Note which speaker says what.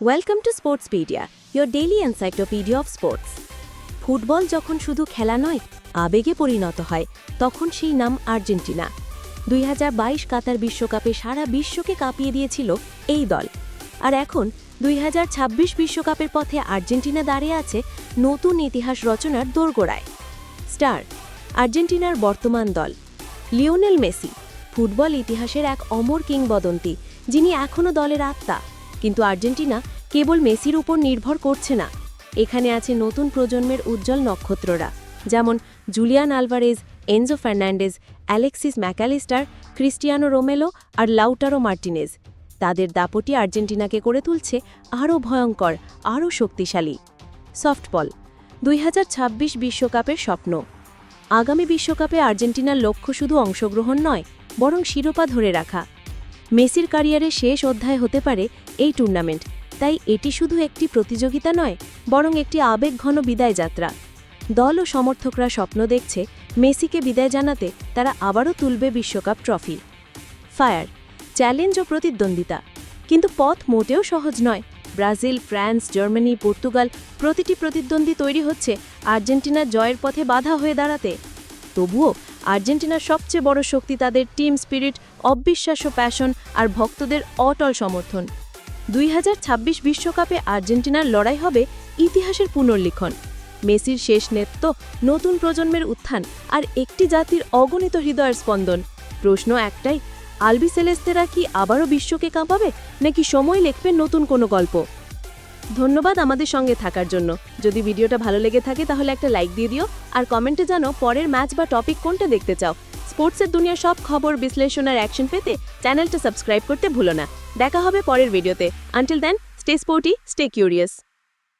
Speaker 1: Welcome to Sportspedia your daily encyclopedia of sports football যখন শুধু খেলা নয়, আবেগে পরিণত হয়, তখন সেই নাম আর্জেন্টিনা। দুই হাজার বাইশ কাতার বিশ্বকাপে সারা বিশ্বকে কাঁপিয়ে দিয়েছিল এই দল। আর এখন, দুই বিশ্বকাপের পথে আর্জেন্টিনা দাঁড়িয়ে আছে নতুন ইতিহাস রচনার দোরগোড়ায়। স্টার, আর্জেন্টিনার বর্তমান দল। লিওনেল মেসি, ফুটবল ইতিহাসের এক অমর কিংবদন্তি, যিনি এখনও দলের আত্মা। কিন্তু আর্জেন্টিনা কেবল মেসির উপর নির্ভর করছে না। এখানে আছে নতুন প্রজন্মের উজ্জ্বল নক্ষত্ররা, যেমন Julian Alvarez, Enzo Fernandez, Alexis MacAllister, Cristiano Romero আর লাউটারো মার্টিনেজ। তাদের দাপটি আর্জেন্টিনাকে করে তুলছে আরও ভয়ঙ্কর, আরও শক্তিশালী। সফটবল, দুই বিশ্বকাপের স্বপ্ন। আগামী বিশ্বকাপে আর্জেন্টিনার লক্ষ্য শুধু অংশগ্রহণ নয়, বরং শিরোপা ধরে রাখা। মেসির ক্যারিয়ারের শেষ অধ্যায় হতে পারে এই টুর্নামেন্ট। তাই এটি শুধু একটি প্রতিযোগিতা নয়, বরং একটি আবেগঘন বিদায় যাত্রা। দল ও সমর্থকরা স্বপ্ন দেখছে মেসিকে বিদায় জানাতে তারা আবারও তুলবে বিশ্বকাপ ট্রফি। ফায়ার, চ্যালেঞ্জ ও প্রতিদ্বন্দ্বিতা। কিন্তু পথ মোটেও সহজ নয়। ব্রাজিল, ফ্রান্স, জার্মানি, পর্তুগাল প্রতিটি প্রতিদ্বন্দ্বী তৈরি হচ্ছে আর্জেন্টিনার জয়ের পথে বাধা হয়ে দাঁড়াতে। তবুও আর্জেন্টিনার সবচেয়ে বড় শক্তি তাদের টিম স্পিরিট, অবিশ্বাস্য প্যাশন আর ভক্তদের অটল সমর্থন। দুই বিশ্বকাপে আর্জেন্টিনার লড়াই হবে ইতিহাসের পুনর্লিখন। মেসির শেষ নেতৃত্ব, নতুন প্রজন্মের উত্থান আর একটি জাতির অগণিত হৃদয়ের স্পন্দন। প্রশ্ন একটাই, আলবি সেলেস্তেরা কি আবারও বিশ্বকে কাঁপাবে নাকি সময় লিখবে নতুন কোনো গল্প? ধন্যবাদ আমাদের সঙ্গে থাকার জন্য। যদি ভিডিওটা ভালো লেগে থাকে তাহলে একটা লাইক দিয়ে দিও আর কমেন্টে জানো পরের ম্যাচ বা টপিক কোনটা দেখতে চাও। স্পোর্টসের দুনিয়ার সব খবর, বিশ্লেষণ আর অ্যাকশন পেতে চ্যানেলটা সাবস্ক্রাইব করতে ভুলো না। দেখা হবে পরের ভিডিওতে। Until then, stay sporty, stay curious.